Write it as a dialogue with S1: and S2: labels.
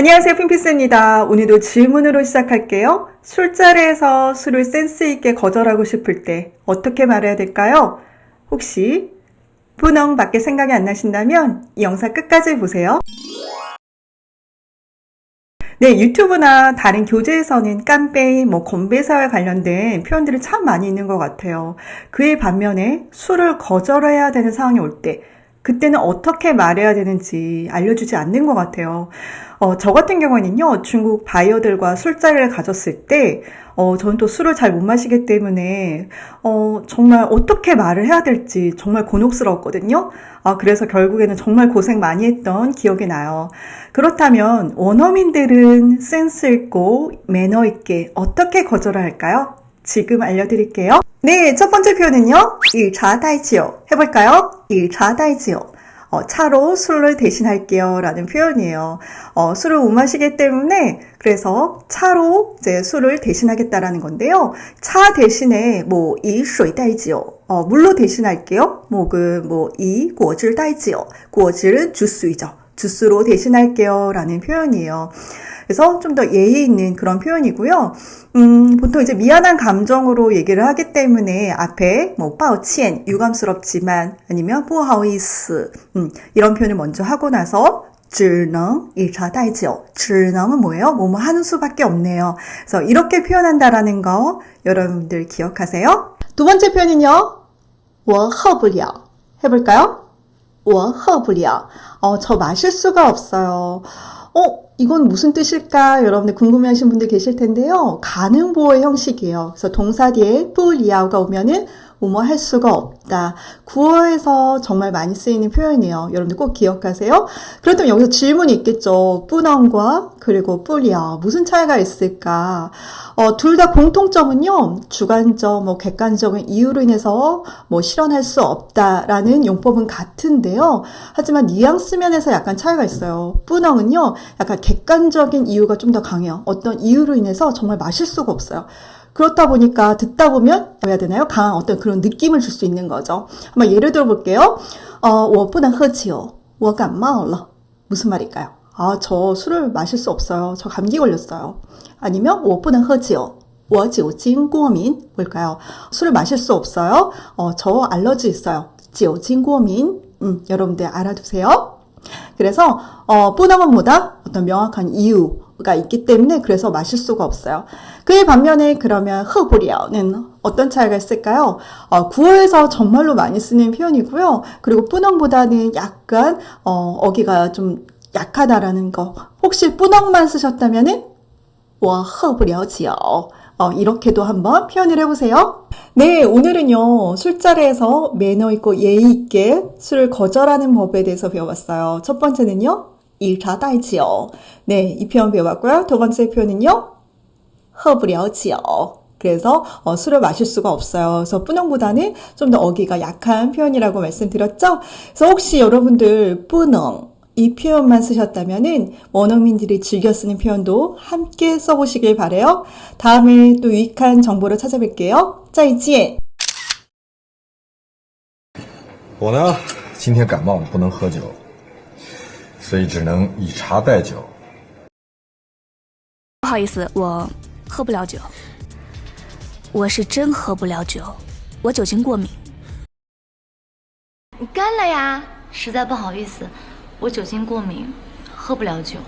S1: 안녕하세요, 핑피스입니다. 오늘도 질문으로 시작할게요. 술자리에서 술을 센스 있게 거절하고 싶을 때 어떻게 말해야 될까요? 혹시 분홍 밖에 생각이 안 나신다면 이 영상 끝까지 보세요. 네, 유튜브나 다른 교재에서는 깜빼이, 뭐 건배사와 관련된 표현들이 참 많이 있는 것 같아요. 그의 반면에 술을 거절해야 되는 상황이 올 때, 그때는 어떻게 말해야 되는지 알려주지 않는 것 같아요. 어, 저 같은 경우에는요, 중국 바이어들과 술자리를 가졌을 때, 어, 저는 또 술을 잘 못 마시기 때문에, 어, 정말 어떻게 말을 해야 될지 정말 곤혹스러웠거든요. 아, 그래서 결국에는 정말 고생 많이 했던 기억이 나요. 그렇다면, 원어민들은 센스 있고 매너 있게 어떻게 거절할까요? 지금 알려드릴게요. 네, 첫 번째 표현은요. 1차다이지요. 해볼까요? 1차다이지요. 어, 차로 술을 대신할게요. 라는 표현이에요. 어, 술을 못 마시기 때문에 그래서 차로 이제 술을 대신하겠다라는 건데요. 차 대신에 뭐, 이, 쇠, 다이지요. 어, 물로 대신할게요. 뭐, 그, 뭐, 이, 고질, 다이지요. 고질은 주스이죠. 주스로 대신할게요. 라는 표현이에요. 그래서 좀 더 예의 있는 그런 표현이고요. 음, 보통 이제 미안한 감정으로 얘기를 하기 때문에 앞에 뭐, 抱歉, 유감스럽지만 아니면 不好意思, 음, 이런 표현을 먼저 하고 나서 只能 1차 다이지요. 只能은 뭐예요? 뭐뭐 하는 수밖에 없네요. 그래서 이렇게 표현한다라는 거 여러분들 기억하세요. 두 번째 표현은요. 我喝不了. 해볼까요? 我喝不了. 어, 저 마실 수가 없어요. 어, 이건 무슨 뜻일까? 여러분들 궁금해 하신 분들 계실 텐데요. 가능 보호의 형식이에요. 그래서 동사 뒤에 뿌리아우가 오면은 뭐뭐 할 수가 없다. 구어에서 정말 많이 쓰이는 표현이에요. 여러분들 꼭 기억하세요. 그렇다면 여기서 질문이 있겠죠. 뿌넌과 그리고 뿌리아 무슨 차이가 있을까? 어, 둘 다 공통점은요. 주관적, 뭐 객관적인 이유로 인해서 뭐 실현할 수 없다라는 용법은 같은데요. 하지만 뉘앙스 면에서 약간 차이가 있어요. 뿌넌은요. 약간 객관적인 이유가 좀 더 강해요. 어떤 이유로 인해서 정말 마실 수가 없어요. 그렇다 보니까 듣다 보면 뭐 해야 되나요? 강한 어떤 그런 느낌을 줄 수 있는 거죠. 한번 예를 들어 볼게요. 어, 我不能喝酒.我感冒了. 무슨 말일까요? 아, 저 술을 마실 수 없어요. 저 감기 걸렸어요. 아니면 我不能喝酒.我酒精过敏. 뭘까요? 술을 마실 수 없어요. 어, 저 알러지 있어요. 酒精过敏. 음, 여러분들 알아두세요. 그래서 어, 뿌넘은 뭐다? 어떤 명확한 이유 가 있기 때문에 그래서 마실 수가 없어요. 그에 반면에 그러면 흙보리는 어떤 차이가 있을까요? 어, 구어에서 정말로 많이 쓰는 표현이고요. 그리고 뿌넝보다는 약간 어, 어기가 좀 약하다라는 거. 혹시 뿌넝만 쓰셨다면은 와 허브려지요. 어, 이렇게도 한번 표현을 해보세요. 네, 오늘은요, 술자리에서 매너 있고 예의 있게 술을 거절하는 법에 대해서 배워봤어요. 첫 번째는요, 1차 다이지요. 네, 이 표현 배워봤고요. 두 번째 표현은요, 喝不了酒. 그래서 어, 술을 마실 수가 없어요. 그래서 뿌능보다는 좀 더 어기가 약한 표현이라고 말씀드렸죠. 그래서 혹시 여러분들 뿌능 이 표현만 쓰셨다면은 원어민들이 즐겨 쓰는 표현도 함께 써보시길 바래요. 다음에 또 유익한 정보를 찾아뵐게요. 再见.
S2: 我呢，今天感冒了，不能喝酒， 所以只能以茶代酒。
S3: 不好意思，我喝不了酒。我是真喝不了酒，我酒精过敏。
S4: 你干了呀？实在不好意思，我酒精过敏，喝不了酒。